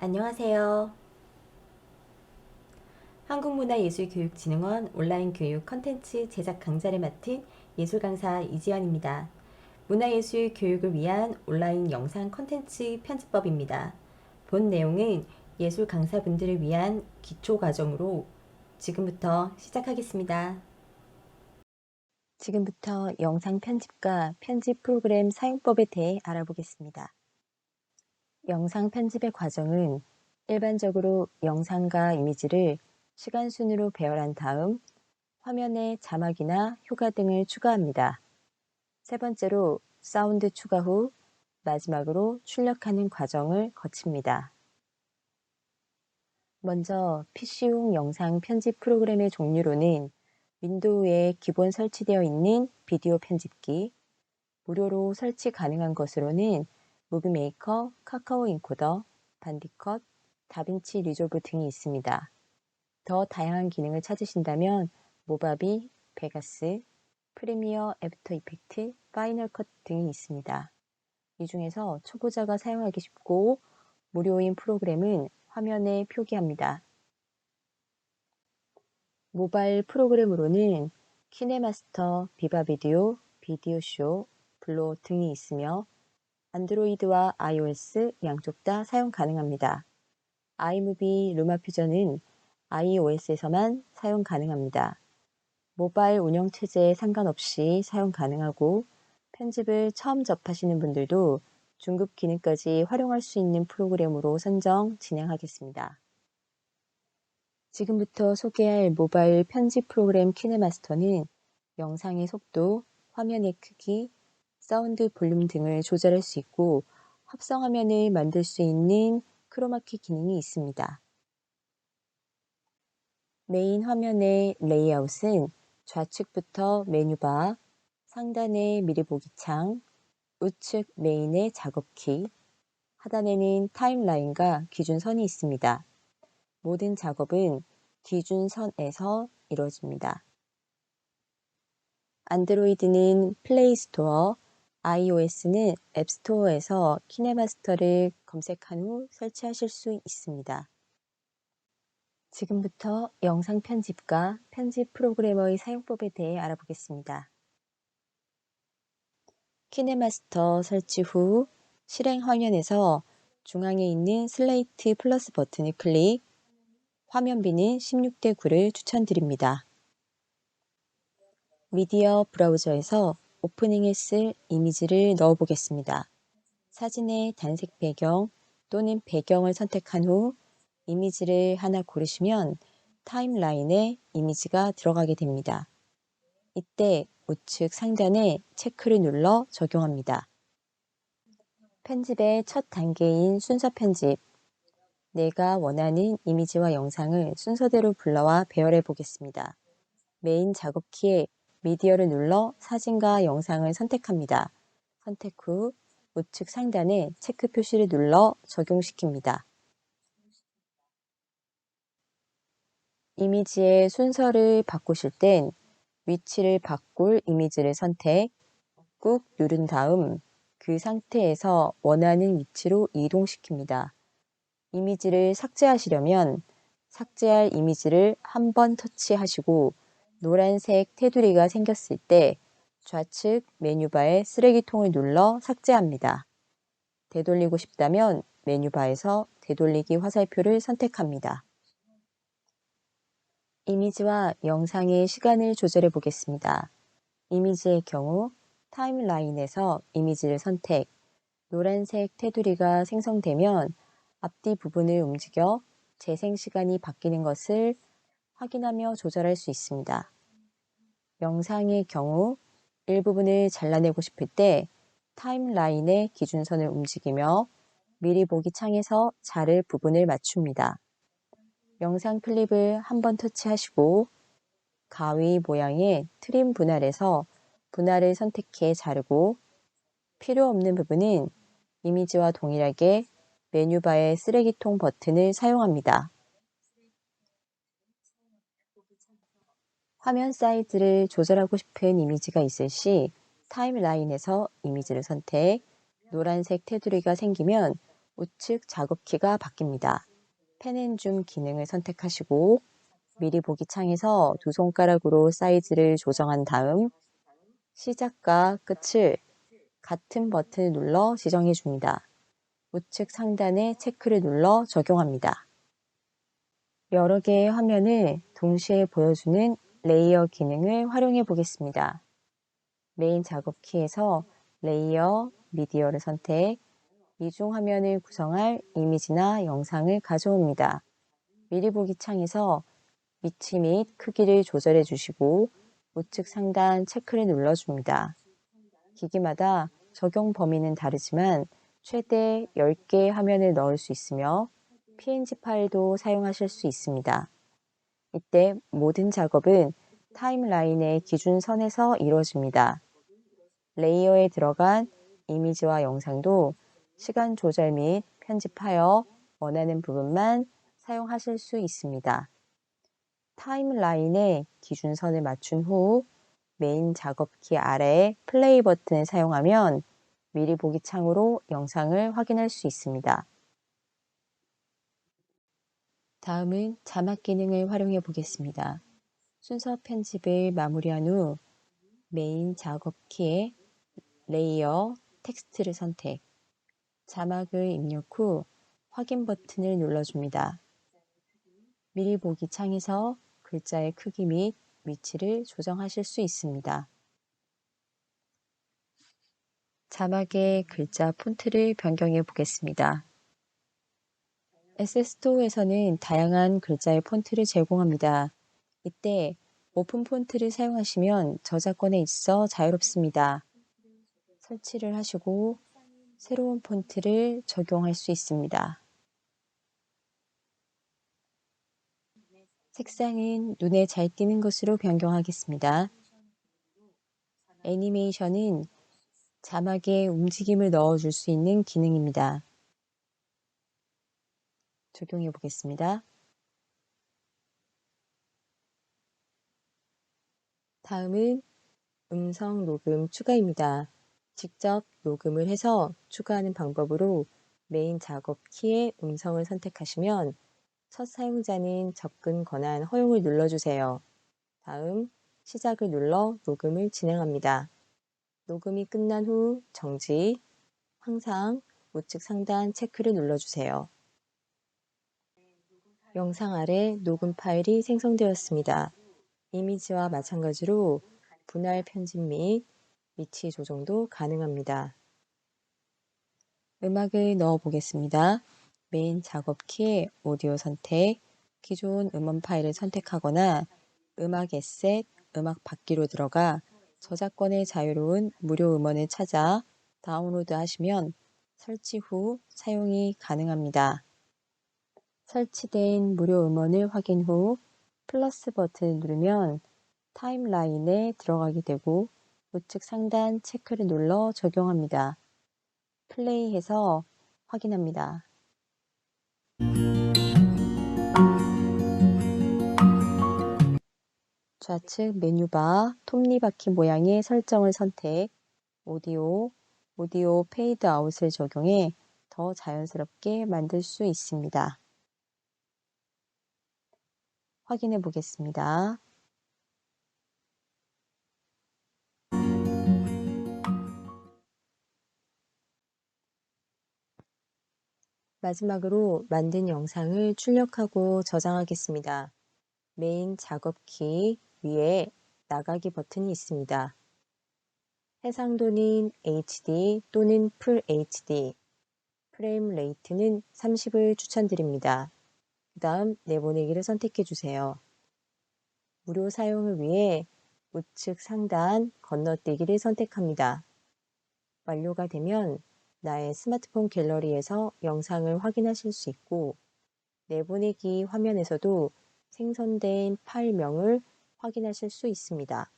안녕하세요. 한국문화예술교육진흥원 온라인 교육 컨텐츠 제작 강좌를 맡은 예술 강사 이지연입니다. 문화예술 교육을 위한 온라인 영상 컨텐츠 편집법입니다. 본 내용은 예술 강사분들을 위한 기초 과정으로 지금부터 시작하겠습니다. 지금부터 영상 편집과 편집 프로그램 사용법에 대해 알아보겠습니다. 영상 편집의 과정은 일반적으로 영상과 이미지를 시간 순으로 배열한 다음 화면에 자막이나 효과 등을 추가합니다. 세 번째로 사운드 추가 후 마지막으로 출력하는 과정을 거칩니다. 먼저 PC용 영상 편집 프로그램의 종류로는 윈도우에 기본 설치되어 있는 비디오 편집기, 무료로 설치 가능한 것으로는 무비메이커, 카카오 인코더, 반디컷, 다빈치 리졸브 등이 있습니다. 더 다양한 기능을 찾으신다면 모바비, 베가스, 프리미어 애프터 이펙트, 파이널 컷 등이 있습니다. 이 중에서 초보자가 사용하기 쉽고 무료인 프로그램은 화면에 표기합니다. 모바일 프로그램으로는 키네마스터, 비바비디오, 비디오쇼, 블로 등이 있으며 안드로이드와 iOS 양쪽 다 사용 가능합니다. 아이무비 루마 퓨전은 iOS에서만 사용 가능합니다. 모바일 운영 체제에 상관없이 사용 가능하고 편집을 처음 접하시는 분들도 중급 기능까지 활용할 수 있는 프로그램으로 선정 진행하겠습니다. 지금부터 소개할 모바일 편집 프로그램 키네마스터는 영상의 속도, 화면의 크기, 사운드 볼륨 등을 조절할 수 있고 합성 화면을 만들 수 있는 크로마키 기능이 있습니다. 메인 화면의 레이아웃은 좌측부터 메뉴바, 상단의 미리 보기 창, 우측 메인의 작업키, 하단에는 타임라인과 기준선이 있습니다. 모든 작업은 기준선에서 이루어집니다. 안드로이드는 플레이 스토어, iOS는 앱스토어에서 키네마스터를 검색한 후 설치하실 수 있습니다. 지금부터 영상 편집과 편집 프로그래머의 사용법에 대해 알아보겠습니다. 키네마스터 설치 후 실행 화면에서 중앙에 있는 슬레이트 플러스 버튼을 클릭, 화면 비는 16대 9를 추천드립니다. 미디어 브라우저에서 오프닝에 쓸 이미지를 넣어 보겠습니다. 사진의 단색 배경 또는 배경을 선택한 후 이미지를 하나 고르시면 타임라인에 이미지가 들어가게 됩니다. 이때 우측 상단에 체크를 눌러 적용합니다. 편집의 첫 단계인 순서 편집. 내가 원하는 이미지와 영상을 순서대로 불러와 배열해 보겠습니다. 메인 작업키에 미디어를 눌러 사진과 영상을 선택합니다. 선택 후 우측 상단에 체크 표시를 눌러 적용시킵니다. 이미지의 순서를 바꾸실 땐 위치를 바꿀 이미지를 선택, 꾹 누른 다음 그 상태에서 원하는 위치로 이동시킵니다. 이미지를 삭제하시려면 삭제할 이미지를 한 번 터치하시고 노란색 테두리가 생겼을 때 좌측 메뉴바의 쓰레기통을 눌러 삭제합니다. 되돌리고 싶다면 메뉴바에서 되돌리기 화살표를 선택합니다. 이미지와 영상의 시간을 조절해 보겠습니다. 이미지의 경우 타임라인에서 이미지를 선택, 노란색 테두리가 생성되면 앞뒤 부분을 움직여 재생 시간이 바뀌는 것을 확인하며 조절할 수 있습니다. 영상의 경우 일부분을 잘라내고 싶을 때 타임라인의 기준선을 움직이며 미리 보기 창에서 자를 부분을 맞춥니다. 영상 클립을 한 번 터치하시고 가위 모양의 트림 분할에서 분할을 선택해 자르고 필요 없는 부분은 이미지와 동일하게 메뉴바의 쓰레기통 버튼을 사용합니다. 화면 사이즈를 조절하고 싶은 이미지가 있을 시 타임라인에서 이미지를 선택, 노란색 테두리가 생기면 우측 작업키가 바뀝니다. 펜앤줌 기능을 선택하시고 미리 보기 창에서 두 손가락으로 사이즈를 조정한 다음 시작과 끝을 같은 버튼을 눌러 지정해 줍니다. 우측 상단에 체크를 눌러 적용합니다. 여러 개의 화면을 동시에 보여주는 레이어 기능을 활용해 보겠습니다. 메인 작업 키에서 레이어, 미디어를 선택, 이중 화면을 구성할 이미지나 영상을 가져옵니다. 미리 보기 창에서 위치 및 크기를 조절해 주시고 우측 상단 체크를 눌러줍니다. 기기마다 적용 범위는 다르지만 최대 10개의 화면을 넣을 수 있으며 PNG 파일도 사용하실 수 있습니다. 이때 모든 작업은 타임라인의 기준선에서 이루어집니다. 레이어에 들어간 이미지와 영상도 시간 조절 및 편집하여 원하는 부분만 사용하실 수 있습니다. 타임라인의 기준선을 맞춘 후 메인 작업키 아래에 플레이 버튼을 사용하면 미리 보기 창으로 영상을 확인할 수 있습니다. 다음은 자막 기능을 활용해 보겠습니다. 순서 편집을 마무리한 후 메인 작업 키에 레이어, 텍스트를 선택, 자막을 입력 후 확인 버튼을 눌러줍니다. 미리 보기 창에서 글자의 크기 및 위치를 조정하실 수 있습니다. 자막의 글자 폰트를 변경해 보겠습니다. SS토어에서는 다양한 글자의 폰트를 제공합니다. 이때 오픈 폰트를 사용하시면 저작권에 있어 자유롭습니다. 설치를 하시고 새로운 폰트를 적용할 수 있습니다. 색상은 눈에 잘 띄는 것으로 변경하겠습니다. 애니메이션은 자막에 움직임을 넣어줄 수 있는 기능입니다. 적용해 보겠습니다. 다음은 음성 녹음 추가입니다. 직접 녹음을 해서 추가하는 방법으로 메인 작업 키에 음성을 선택하시면 첫 사용자는 접근 권한 허용을 눌러주세요. 다음 시작을 눌러 녹음을 진행합니다. 녹음이 끝난 후 정지, 항상 우측 상단 체크를 눌러주세요. 영상 아래 녹음 파일이 생성되었습니다. 이미지와 마찬가지로 분할 편집 및 위치 조정도 가능합니다. 음악을 넣어 보겠습니다. 메인 작업 키에 오디오 선택, 기존 음원 파일을 선택하거나 음악 에셋, 음악 받기로 들어가 저작권의 자유로운 무료 음원을 찾아 다운로드 하시면 설치 후 사용이 가능합니다. 설치된 무료 음원을 확인 후 플러스 버튼을 누르면 타임라인에 들어가게 되고 우측 상단 체크를 눌러 적용합니다. 플레이해서 확인합니다. 좌측 메뉴바 톱니바퀴 모양의 설정을 선택, 오디오, 오디오 페이드 아웃을 적용해 더 자연스럽게 만들 수 있습니다. 확인해 보겠습니다. 마지막으로 만든 영상을 출력하고 저장하겠습니다. 메인 작업키 위에 나가기 버튼이 있습니다. 해상도는 HD 또는 풀 HD, 프레임 레이트는 30을 추천드립니다. 그 다음 내보내기를 선택해 주세요. 무료 사용을 위해 우측 상단 건너뛰기를 선택합니다. 완료가 되면 나의 스마트폰 갤러리에서 영상을 확인하실 수 있고 내보내기 화면에서도 생성된 파일명을 확인하실 수 있습니다.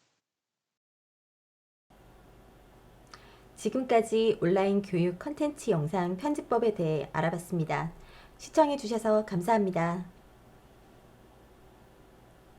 지금까지 온라인 교육 컨텐츠 영상 편집법에 대해 알아봤습니다. 시청해 주셔서 감사합니다.